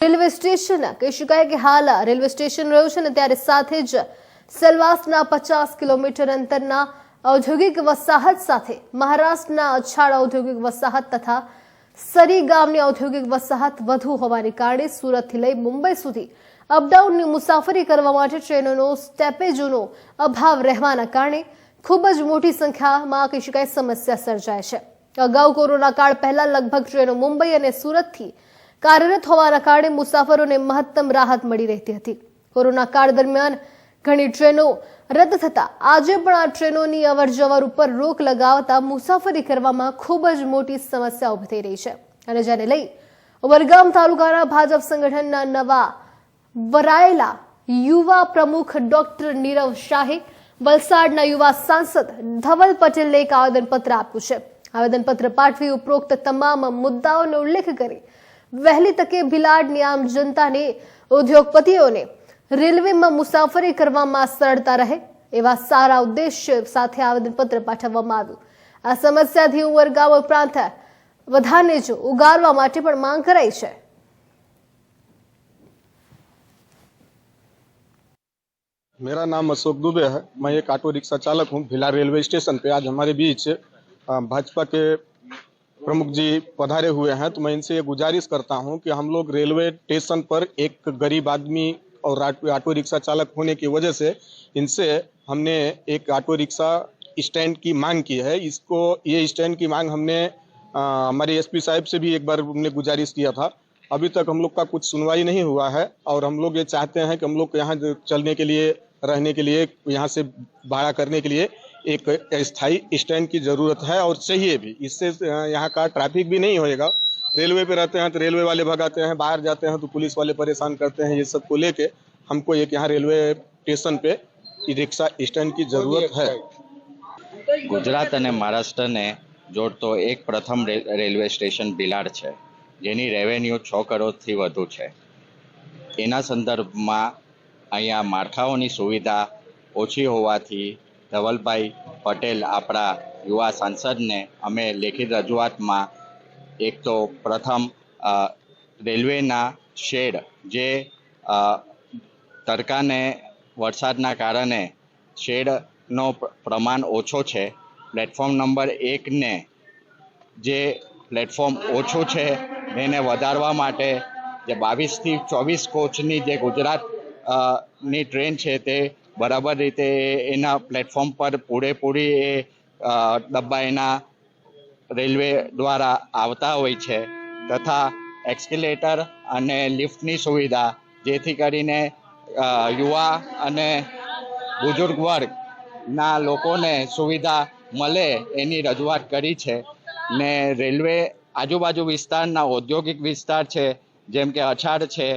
Railway station કહી શકાય કે હાલ રેલવે સ્ટેશન રહ્યું છે ને ત્યારે સાથે જ સેલવાસના પચાસ કિલોમીટર અંતરના ઔદ્યોગિક વસાહત સાથે મહારાષ્ટ્રના અછાડ ઔદ્યોગિક વસાહત તથા સરી ગામની ઔદ્યોગિક વસાહત વધુ હોવાને કારણે સુરતથી લઈ મુંબઈ સુધી અપડાઉનની મુસાફરી કરવા માટે ટ્રેનોનો, સ્ટેપેજોનો અભાવ રહેવાના કારણે ખૂબ જ મોટી સંખ્યામાં કહી શકાય સમસ્યા સર્જાય છે. અગાઉ કોરોના કાળ પહેલા લગભગ ટ્રેનો મુંબઈ અને સુરતથી કાર્યરત હોવાના કારણે મુસાફરોને મહત્તમ રાહત મળી રહેતી હતી. કોરોના કાળ દરમિયાન ઘણી ટ્રેનો રદ થતા આજે પણ આ ટ્રેનોની અવરજવર ઉપર રોક લગાવતા મુસાફરી કરવામાં ખૂબ જ મોટી સમસ્યા ઊભી થઈ રહી છે. અને જેને લઈ વરગામ તાલુકાના ભાજપ સંગઠનના નવા વરાયેલા યુવા પ્રમુખ ડોક્ટર નીરવ શાહે વલસાડના યુવા સાંસદ ધવલ પટેલને એક આવેદનપત્ર આપ્યું છે. આવેદનપત્ર પાઠવી ઉપરોક્ત તમામ મુદ્દાઓનો ઉલ્લેખ કરી વહેલી તકે ભિલાડની આમ જનતાને ઉદ્યોગપતિઓને રેલવેમાં મુસાફરી કરવામાં સરળતા રહે એવા સારા ઉદ્દેશ્ય સાથે આવેદનપત્ર પાઠવવામાં આવ્યું આ સમસ્યાથી ઉમરગામ ઉપરાંત વધારને જ ઉગારવા માટે પણ માંગ કરાઈ છે मेरा नाम अशोक दुबे है मैं एक ऑटो रिक्शा चालक हूँ भिला रेलवे स्टेशन पे आज हमारे बीच अ, भाजपा के प्रमुख जी पधारे हुए हैं तो मैं इनसे ये गुजारिश करता हूँ कि हम लोग रेलवे स्टेशन पर एक गरीब आदमी और ऑटो रिक्शा चालक होने की वजह से इनसे हमने एक ऑटो रिक्शा स्टैंड की मांग की है। इसको, ये स्टैंड की मांग हमने हमारे एसपी साहब से भी एक बार हमने गुजारिश किया था। अभी तक हम लोग का कुछ सुनवाई नहीं हुआ है और हम लोग ये चाहते हैं कि हम लोग यहाँ चलने के लिए, रहने के लिए, यहाँ से भाड़ा करने के लिए एक स्थायी स्टैंड की जरूरत है और चाहिए भी इससे अ, यहाँ का ट्रैफिक भी नहीं होएगा रेलवे पे रहते हैं तो रेलवे वाले भगाते हैं बाहर जाते हैं तो पुलिस वाले परेशान करते हैं ये सब को लेके हमको एक यहाँ रेलवे स्टेशन पे ई रिक्शा स्टैंड की जरूरत है ગુજરાત અને મહારાષ્ટ્રને જોડતો એક પ્રથમ રે- રેલવે સ્ટેશન બિલાડ છે જેની રેવન્યુ છ કરોડથી વધુ છે એના સંદર્ભમાં અહીંયા માળખાઓની સુવિધા ઓછી હોવાથી ધવલભાઈ પટેલ આપણા યુવા સાંસદને અમે લેખિત રજૂઆતમાં એક તો પ્રથમ રેલવેના શેડ જે તડકાને, વરસાદના કારણે શેડનો પ્રમાણ ઓછો છે. પ્લેટફોર્મ નંબર એકને જે પ્લેટફોર્મ ઓછું છે, એને વધારવા માટે જે બાવીસથી ચોવીસ કોચની જે ગુજરાતની ટ્રેન છે તે બરાબર રીતે એના પ્લેટફોર્મ પર પૂરેપૂરી એ ડબ્બા એના રેલવે દ્વારા આવતા હોય છે. તથા એક્સકેલેટર અને લિફ્ટની સુવિધા, જેથી કરીને યુવા અને બુજુર્ગ વર્ગના લોકોને સુવિધા મળે એની રજૂઆત કરી છે. ને રેલવે આજુબાજુ વિસ્તારના ઔદ્યોગિક વિસ્તાર છે, જેમ કે અછાડ છે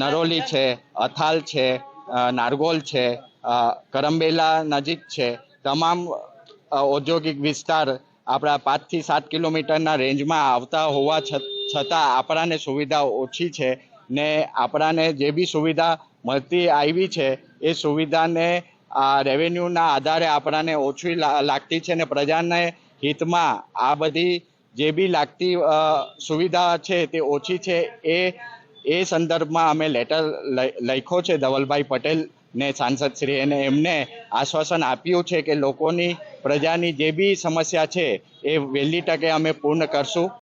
નરોલી છે, અથાલ છે નારગોલ છે કરમબેલા નજીક છે, તમામ ઔદ્યોગિક વિસ્તાર આપણા પાંચથી સાત કિલોમીટરના રેન્જમાં આવતા હોવા છતાં આપણાને સુવિધા ઓછી છે ને આપણાને જે બી સુવિધા મળતી આવી છે, એ સુવિધાને આ રેવન્યુના આધારે આપણાને ઓછી લાગતી છે ને પ્રજાને હિતમાં આ બધી જે બી લાગતી સુવિધા છે તે ઓછી છે એ એ સંદર્ભમાં અમે લેટર લખ્યો છે ધવલભાઈ પટેલ ને સાંસદ શ્રી અને એમને આશ્વાસન આપ્યું છે કે લોકોની પ્રજાની જે બી સમસ્યા છે એ વહેલી તકે અમે પૂર્ણ કરશું.